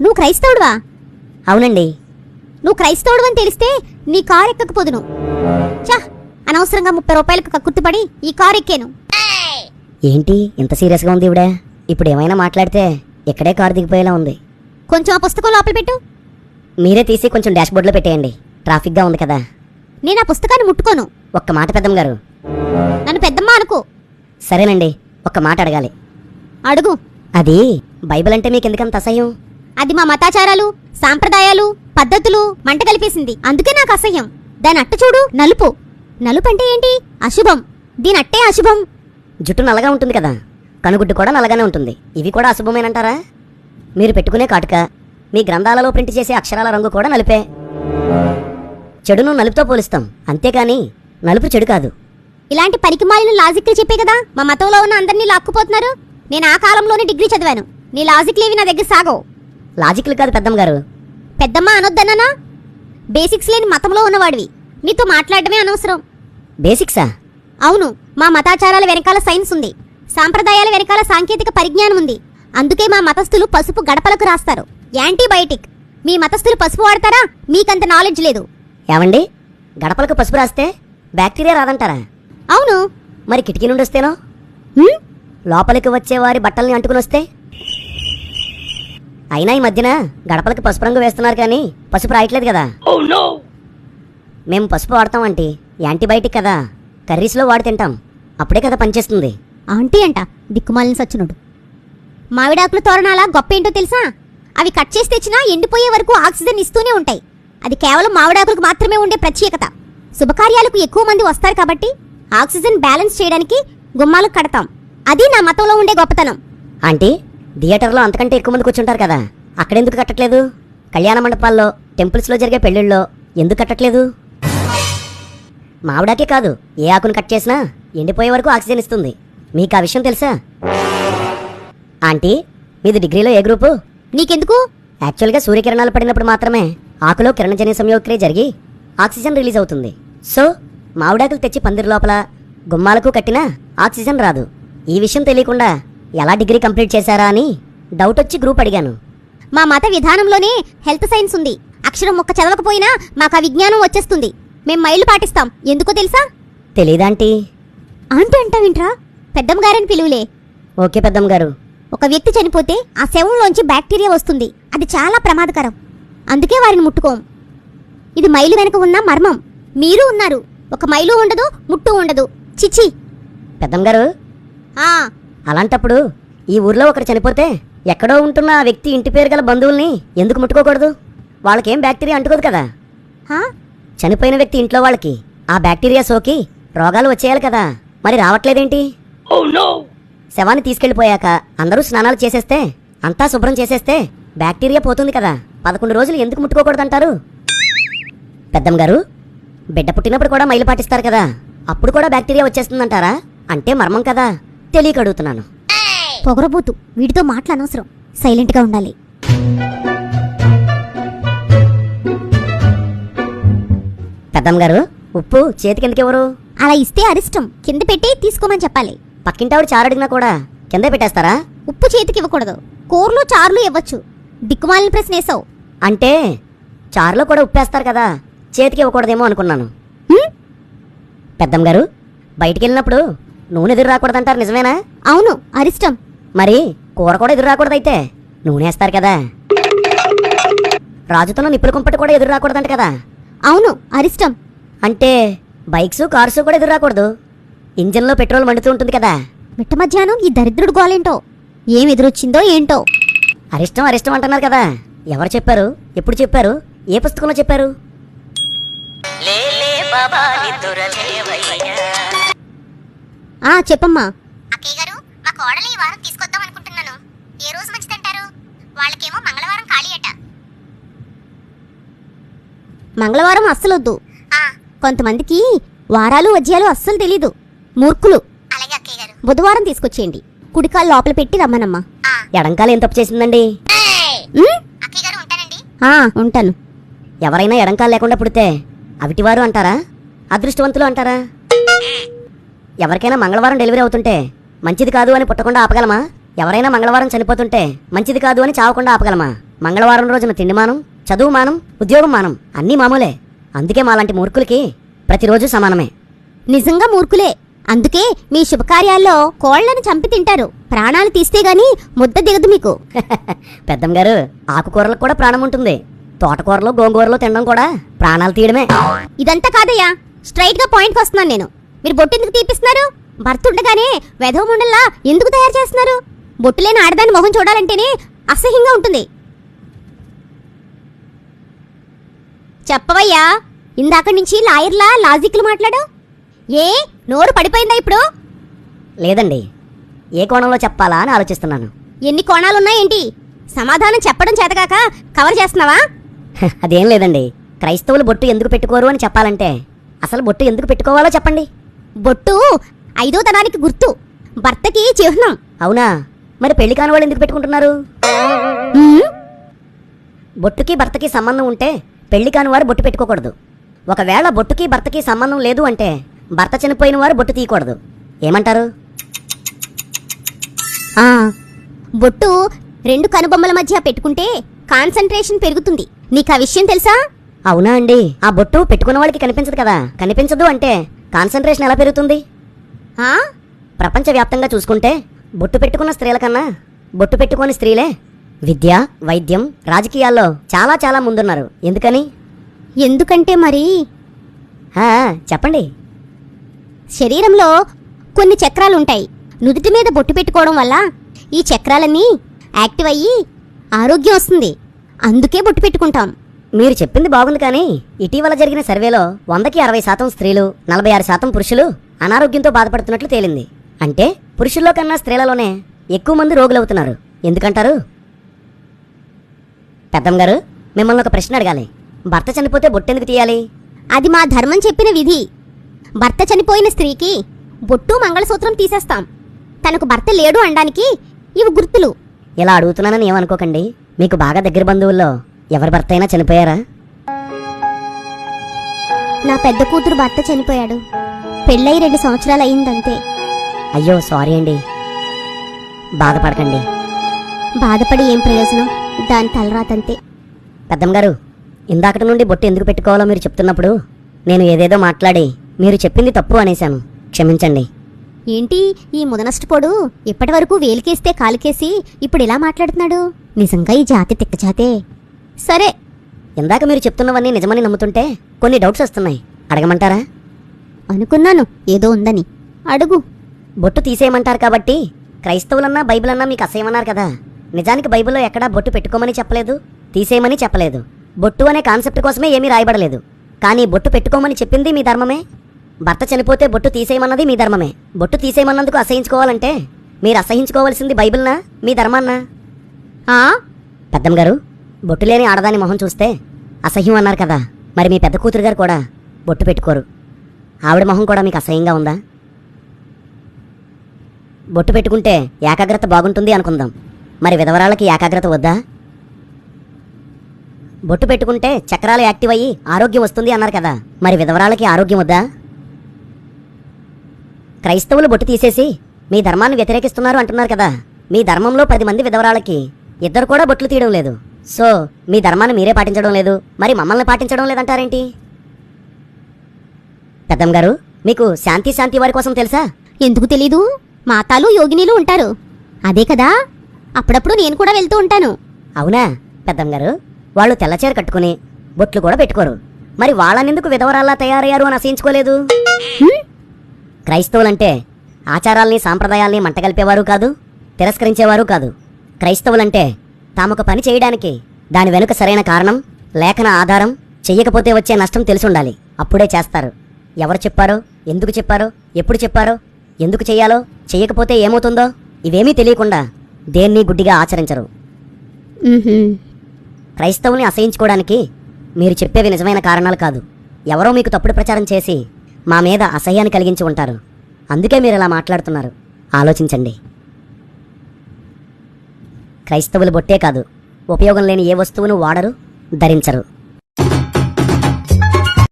నువ్వు క్రైస్తవుడువా? అవునండి. నువ్వు క్రైస్తవుడు అని తెలిస్తే నీ కారు ఎక్కకపోదును. చా అనవసరంగా ముప్పై రూపాయలకు కక్కుర్తిపడి ఈ కారు ఎక్కాను. ఏంటి ఇంత సీరియస్గా ఉంది ఇవిడ? ఇప్పుడు ఏమైనా మాట్లాడితే ఇక్కడే కారు దిగిపోయేలా ఉంది. కొంచెం ఆ పుస్తకం లోపల పెట్టు. మీరే తీసి కొంచెం డాష్ బోర్డ్లో పెట్టేయండి. ట్రాఫిక్గా ఉంది కదా. నేను ఆ పుస్తకాన్ని ముట్టుకోను. ఒక్క మాట పెద్దమ్మ గారు నన్ను పెద్దమ్మ అనుకో. సరేనండి ఒక్క మాట అడగాలి. అడుగు. అది బైబిల్ అంటే మీకు ఎందుకంత అసహ్యం? అది మా మతాచారాలు సాంప్రదాయాలు పద్ధతులు మంట కలిపేసింది. అందుకే నాకు అసహ్యం. దాని అట్టు చూడు నలుపు. నలుపు అంటే ఏంటి? అశుభం. దీని అట్టే అశుభం. జుట్టు నల్లగా ఉంటుంది కదా. కనుగుడ్డు కూడా నల్లగానే ఉంటుంది. ఇవి కూడా అశుభమేనంటారా? మీరు పెట్టుకునే కాటుక మీ గ్రంథాలలో ప్రింట్ చేసే అక్షరాల రంగు కూడా నలిపే. చెడును నలుపుతో పోలుస్తాం. అంతేకాని నలుపు చెడు కాదు. ఇలాంటి పనికిమాలిన లాజిక్లు చెప్పే కదా మా మతంలో ఉన్న అందరినీ లాక్కుపోతున్నారు. నేను ఆ కాలంలోనే డిగ్రీ చదివాను. నీ లాజిక్లు ఏవి నా దగ్గర సాగవు. లాజిక్లు కాదు పెద్దమ్మ గారు పెద్దమ్మ అనొద్దన్నానా? బేసిక్స్ లేని మతంలో ఉన్నవాడివి. నీతో మాట్లాడటమే అనవసరం. బేసిక్సా? అవును మా మతాచారాల వెనకాల సైన్స్ ఉంది. సాంప్రదాయాల వెనకాల సాంకేతిక పరిజ్ఞానం ఉంది. అందుకే మా మతస్థులు పసుపు గడపలకు రాస్తారు. యాంటీబయోటిక్. మీ మతస్థులు పసుపు వాడతారా? మీకంత నాలెడ్జ్ లేదు. ఏమండి? గడపలకు పసుపు రాస్తే బ్యాక్టీరియా రాదంటారా? అవును. మరి కిటికీ నుండి వస్తేనో? లోపలికి వచ్చే వారి బట్టల్ని అంటుకుని వస్తే అయినా ఈ మధ్యన గడపలకి పసుపు రంగు వేస్తున్నారు కానీ పసుపు రాయట్లేదు కదా. మేము పసుపు వాడతాం అంటే యాంటీబయాటిక్ కదా కర్రీస్లో వాడి తింటాం. అప్పుడే కదా పనిచేస్తుంది. ఆంటీ అంట దిక్కుమాలిన సచ్చినోడు. మామిడాకుల తోరణాల గొప్ప ఏంటో తెలుసా? అవి కట్ చేసి తెచ్చినా ఎండిపోయే వరకు ఆక్సిజన్ ఇస్తూనే ఉంటాయి. అది కేవలం మామిడాకులకు మాత్రమే ఉండే ప్రత్యేకత. శుభకార్యాలకు ఎక్కువ మంది వస్తారు కాబట్టి ఆక్సిజన్ బ్యాలెన్స్ చేయడానికి గుమ్మాలకు కడతాం. అది నా మతంలో ఉండే గొప్పతనం. ఆంటీ థియేటర్లో అంతకంటే ఎక్కువ మంది కూర్చుంటారు కదా. అక్కడెందుకు కట్టట్లేదు? కళ్యాణ మండపాల్లో టెంపుల్స్లో జరిగే పెళ్ళిళ్ళలో ఎందుకు కట్టట్లేదు? మామిడాకే కాదు ఏ ఆకును కట్ చేసినా ఎండిపోయే వరకు ఆక్సిజన్ ఇస్తుంది. మీకు ఆ విషయం తెలుసా? ఆంటీ మీది డిగ్రీలో ఏ గ్రూపు? నీకెందుకు? యాక్చువల్గా సూర్యకిరణాలు పడినప్పుడు మాత్రమే ఆకులో కిరణజన్య సంయోక్రియ జరిగి ఆక్సిజన్ రిలీజ్ అవుతుంది. సో మామిడాకులు తెచ్చి పందిరి లోపల గుమ్మాలకు కట్టినా ఆక్సిజన్ రాదు. ఈ విషయం తెలియకుండా ఎలా డిగ్రీ కంప్లీట్ చేశారా అని డౌట్ వచ్చి గ్రూప్ అడిగాను. మా మత విధానంలోనే హెల్త్ సైన్స్ ఉంది. అక్షరం మొక్క చదవకపోయినా మాకు ఆ విజ్ఞానం వచ్చేస్తుంది. మేం మైళ్ళు పాటిస్తాం. ఎందుకో తెలుసా? తెలీదాంటీ ఆంటీ? అంటావింట్రా? పెద్దమ్మ గారని పిలువులే. ఓకే పెద్దమ్మ గారు ఒక వ్యక్తి చనిపోతే ఆ శవంలోంచి బ్యాక్టీరియా వస్తుంది. అది చాలా ప్రమాదకరం. అందుకే వారిని ముట్టుకోం. ఇది మైలు వెనక ఉన్న మర్మం. మీరు ఉన్నారు. ఒక మైలు ఉండదు ముట్టు ఉండదు. చిచి పెద్దమ్మ గారు ఆ అలాంటప్పుడు ఈ ఊర్లో ఒకరు చనిపోతే ఎక్కడో ఉంటున్న ఆ వ్యక్తి ఇంటి పేరు గల బంధువుల్ని ఎందుకు ముట్టుకోకూడదు? వాళ్ళకేం బ్యాక్టీరియా అంటుకోదు కదా? చనిపోయిన వ్యక్తి ఇంట్లో వాళ్ళకి ఆ బ్యాక్టీరియా సోకి రోగాలు వచ్చేయాలి కదా. మరి రావట్లేదేంటి? శవాన్ని తీసుకెళ్ళిపోయాక అందరూ స్నానాలు చేసేస్తే అంతా శుభ్రం చేసేస్తే బ్యాక్టీరియా పోతుంది కదా. పదకొండు రోజులు ఎందుకు ముట్టుకోకూడదంటారు? పెద్దమ్మ గారు బిడ్డ పుట్టినప్పుడు కూడా మైలు పాటిస్తారు కదా. అప్పుడు కూడా బ్యాక్టీరియా వచ్చేస్తుందంటారా? అంటే మర్మం కదా. తెలియక అడుగుతున్నాను పొగరబోతు వీటితో మాటలు సైలెంట్గా ఉండాలి. పెద్దమ్మ గారు ఉప్పు చేతికి ఎందుకు ఎవరు అలా ఇస్తే అరిష్టం. కింద పెట్టి తీసుకోమని చెప్పాలి. పక్కింటావిడ చారు అడిగినా కూడా? కిందే పెట్టేస్తారా? ఉప్పు చేతికి ఇవ్వకూడదు. కూరలు చారులు ఇవ్వచ్చు. దిక్కుమాలిన ప్రశ్న వేసావు అంటే చారులో కూడా ఉప్పేస్తారు కదా చేతికి ఇవ్వకూడదేమో అనుకున్నాను? పెద్దమ్మ గారు బయటికి వెళ్ళినప్పుడు నూనె ఎదురు రాకూడదంటారు నిజమేనా? అవును అరిష్టం. మరి కూర కూడా ఎదురు రాకూడదైతే నూనె వేస్తారు కదా? రాజుతున్న నిప్పుల కుంపటి కూడా ఎదురు రాకూడదంట కదా? అవును అరిష్టం. అంటే బైక్స్ కార్స్ కూడా ఎదురు రాకూడదు? ఇంజన్లో పెట్రోల్ మండుతూ ఉంటుంది కదా? మిట్ట మధ్యాహ్నం ఈ దరిద్రుడు గోలేంటో? ఏం ఎదురొచ్చిందో ఏంటో? అరిష్టం అరిష్టం అంటున్నారు కదా? ఎవరు చెప్పారు? ఎప్పుడు చెప్పారు? ఏ పుస్తకంలో చెప్పారు? ఆ చెప్పమ్మా. అక్కయ్య గారు మా కోడలు ఈ వారం తీసుకొద్దాం అనుకుంటున్నాను. ఏ రోజు మంచిదంటారు? వాళ్ళకేమో మంగళవారం ఖాళీ అట. మంగళవారం అస్సలొద్దు. ఆ, కొంతమందికి వారాలు వజ్యాలు అస్సలు తెలీదు. మూర్ఖులు. అలాగే అక్కయ్య గారు. బుధవారం తీసుకొచ్చేయండి. కుడికాలు లోపల పెట్టి రమ్మనమ్మా. ఎడంకాలు ఏం తప్పు చేసిందండి? అక్కయ్య గారు ఉంటానండి ఉంటాను. ఎవరైనా ఎడంకాలు లేకుండా పుడితే అవిటివారు అంటారా? అదృష్టవంతులు అంటారా? ఎవరికైనా మంగళవారం డెలివరీ అవుతుంటే మంచిది కాదు అని పుట్టకుండా ఆపగలమా? ఎవరైనా మంగళవారం చనిపోతుంటే మంచిది కాదు అని చావకుండా ఆపగలమా? మంగళవారం రోజున తిండి మానం చదువు మానం ఉద్యోగం మానం అన్నీ మామూలే. అందుకే మాలాంటి మూర్ఖులకి ప్రతిరోజు సమానమే. నిజంగా మూర్ఖులే. అందుకే మీ శుభకార్యాల్లో కోళ్ళను చంపి తింటారు. ప్రాణాలు తీస్తే గాని ముద్ద దిగదు మీకు. పెద్దమ్మ గారు ఆకుకూరలకు కూడా ప్రాణం ఉంటుంది. తోటకూరలో గోంగూరలో తినడం కూడా ప్రాణాలు తీయడమే. ఇదంతా కాదయ్యా. స్ట్రైట్గా పాయింట్కి వస్తున్నాను నేను. మీరు బొట్టు ఎందుకు తీపిస్తున్నారు? భర్త ఉండగానే వెధవ ముండల్లా ఎందుకు తయారు చేస్తున్నారు? బొట్టు లేని ఆడదాని మొహం చూడాలంటేనే అసహ్యంగా ఉంటుంది. చెప్పవయ్యా ఇందాక నుంచి లాయర్లా లాజిక్లు మాట్లాడు ఏ నోరు పడిపోయిందా ఇప్పుడు? లేదండి ఏ కోణంలో చెప్పాలా అని ఆలోచిస్తున్నాను. ఎన్ని కోణాలున్నాయేంటి సమాధానం చెప్పడం చేతకాక కవర్ చేస్తున్నావా? అదేం లేదండి క్రైస్తవులు బొట్టు ఎందుకు పెట్టుకోరు అని చెప్పాలంటే అసలు బొట్టు ఎందుకు పెట్టుకోవాలో చెప్పండి. బొట్టు ఐదో తనానికి గుర్తు. భర్తకి చిహ్నం. అవునా? మరి పెళ్ళి కాని వాళ్ళు ఎందుకు పెట్టుకుంటున్నారు? బొట్టుకి భర్తకి సంబంధం ఉంటే పెళ్ళి కాని వారు బొట్టు పెట్టుకోకూడదు. ఒకవేళ బొట్టుకి భర్తకి సంబంధం లేదు అంటే భర్త చనిపోయిన వారు బొట్టు తీయకూడదు. ఏమంటారు? బొట్టు రెండు కనుబొమ్మల మధ్య పెట్టుకుంటే కాన్సంట్రేషన్ పెరుగుతుంది. నీకు ఆ విషయం తెలుసా? అవునా అండి. ఆ బొట్టు పెట్టుకున్న వాళ్ళకి కనిపించదు కదా. కనిపించదు అంటే కాన్సన్ట్రేషన్ ఎలా పెరుగుతుంది? ప్రపంచవ్యాప్తంగా చూసుకుంటే బొట్టు పెట్టుకున్న స్త్రీల కన్నా బొట్టు పెట్టుకోని స్త్రీలే. విద్య వైద్యం రాజకీయాల్లో చాలా చాలా ముందున్నారు. ఎందుకని? ఎందుకంటే మరి? చెప్పండి. శరీరంలో కొన్ని చక్రాలు ఉంటాయి. నుదుటి మీద బొట్టు పెట్టుకోవడం వల్ల ఈ చక్రాలన్నీ యాక్టివ్ అయ్యి ఆరోగ్యం వస్తుంది. అందుకే బొట్టు పెట్టుకుంటాం. మీరు చెప్పింది బాగుంది కానీ ఇటీవల జరిగిన సర్వేలో వందకి అరవై శాతం స్త్రీలు నలభై ఆరు శాతం పురుషులు అనారోగ్యంతో బాధపడుతున్నట్లు తేలింది. అంటే పురుషుల్లో కన్నా స్త్రీలలోనే ఎక్కువ మంది రోగులవుతున్నారు ఎందుకంటారు? పెద్దమ్మ గారు మిమ్మల్ని ఒక ప్రశ్న అడగాలి. భర్త చనిపోతే బొట్టెందుకు తీయాలి? అది మా ధర్మం చెప్పిన విధి. భర్త చనిపోయిన స్త్రీకి బొట్టు మంగళసూత్రం తీసేస్తాం. తనకు భర్త లేడు అనడానికి ఇవి గుర్తులు. ఇలా అడుగుతున్నానని ఏమనుకోకండి. మీకు బాగా దగ్గర బంధువుల్లో ఎవరి భర్త అయినా చనిపోయారా? నా పెద్ద కూతురు భర్త చనిపోయాడు. పెళ్ళై రెండు సంవత్సరాలు అయిందంతే. అయ్యో సారీ అండి. బాధపడకండి. బాధపడి ఏం ప్రయోజనం? దాని తలరాతంతే. పెద్దమ్మ గారు ఇందాకటి నుండి బొట్టు ఎందుకు పెట్టుకోవాలో మీరు చెప్తున్నప్పుడు నేను ఏదేదో మాట్లాడి మీరు చెప్పింది తప్పు అనేశాను. క్షమించండి. ఏంటి ఈ ముదనష్టపోడు? ఇప్పటి వరకు వేలికేస్తే కాలుకేసి ఇప్పుడు ఇలా మాట్లాడుతున్నాడు? నిజంగా ఈ జాతి తిక్క జాతే సరే. ఇందాక మీరు చెప్తున్నవన్నీ నిజమని నమ్ముతుంటే కొన్ని డౌట్స్ వస్తున్నాయి. అడగమంటారా? అనుకున్నాను. ఏదో ఉందని. అడుగు. బొట్టు తీసేయమంటారు కాబట్టి క్రైస్తవులన్నా బైబిల్ అన్నా మీకు అసహ్యమన్నారు కదా. నిజానికి బైబిల్లో ఎక్కడా బొట్టు పెట్టుకోమని చెప్పలేదు తీసేయమని చెప్పలేదు. బొట్టు అనే కాన్సెప్ట్ కోసమే ఏమీ రాయబడలేదు. కానీ బొట్టు పెట్టుకోమని చెప్పింది మీ ధర్మమే? భర్త చనిపోతే బొట్టు తీసేయమన్నది మీ ధర్మమే. బొట్టు తీసేయమన్నందుకు అసహించుకోవాలంటే మీరు అసహించుకోవాల్సింది బైబిల్నా మీ ధర్మాన్నా? పెద్దమ్మ గారు బొట్టు లేని ఆడదాని మొహం చూస్తే అసహ్యం అన్నారు కదా. మరి మీ పెద్ద కూతురు గారు కూడా బొట్టు పెట్టుకోరు. ఆవిడ మొహం కూడా మీకు అసహ్యంగా ఉందా? బొట్టు పెట్టుకుంటే ఏకాగ్రత బాగుంటుంది అనుకుందాం. మరి విధవరాళ్ళకి ఏకాగ్రత వద్దా? బొట్టు పెట్టుకుంటే చక్రాలు యాక్టివ్ అయ్యి ఆరోగ్యం వస్తుంది అన్నారు కదా. మరి విధవరాళ్ళకి ఆరోగ్యం వద్దా? క్రైస్తవులు బొట్టు తీసేసి మీ ధర్మాన్ని వ్యతిరేకిస్తున్నారు అంటున్నారు కదా. మీ ధర్మంలో పది మంది విధవరాళ్ళకి ఇద్దరు కూడా బొట్లు తీయడం లేదు. సో మీ ధర్మాన్ని మీరే పాటించడం లేదు. మరి మమ్మల్ని పాటించడం లేదంటారేంటి? పెద్దమ్మ గారు మీకు శాంతి శాంతి వారి కోసం తెలుసా? ఎందుకు తెలీదు? మాతాలు యోగినీలు ఉంటారు. అదే కదా అప్పుడప్పుడు నేను కూడా వెళ్తూ ఉంటాను. అవునా? పెద్దమ్మ గారు వాళ్ళు తెల్లచీర కట్టుకుని బొట్లు కూడా పెట్టుకోరు. మరి వాళ్ళనెందుకు విధవరాల్లా తయారయ్యారు అని అసహించుకోలేదు? క్రైస్తవులంటే ఆచారాల్ని సాంప్రదాయాల్ని మంటగలిపేవారు కాదు తిరస్కరించేవారు కాదు. క్రైస్తవులంటే తామొక పని చేయడానికి దాని వెనుక సరైన కారణం లేఖన ఆధారం చెయ్యకపోతే వచ్చే నష్టం తెలిసుండాలి అప్పుడే చేస్తారు. ఎవరు చెప్పారో ఎందుకు చెప్పారో ఎప్పుడు చెప్పారో ఎందుకు చెయ్యాలో చెయ్యకపోతే ఏమవుతుందో ఇవేమీ తెలియకుండా దేన్ని గుడ్డిగా ఆచరించరు. క్రైస్తవుల్ని అసహించుకోవడానికి మీరు చెప్పేవి నిజమైన కారణాలు కాదు. ఎవరో మీకు తప్పుడు ప్రచారం చేసి మా మీద అసహ్యాన్ని కలిగించి ఉంటారు. అందుకే మీరు ఇలా మాట్లాడుతున్నారు. ఆలోచించండి. క్రైస్తవులు బొట్టే కాదు. ఉపయోగం లేని ఏ వస్తువును వాడరు ధరించరు.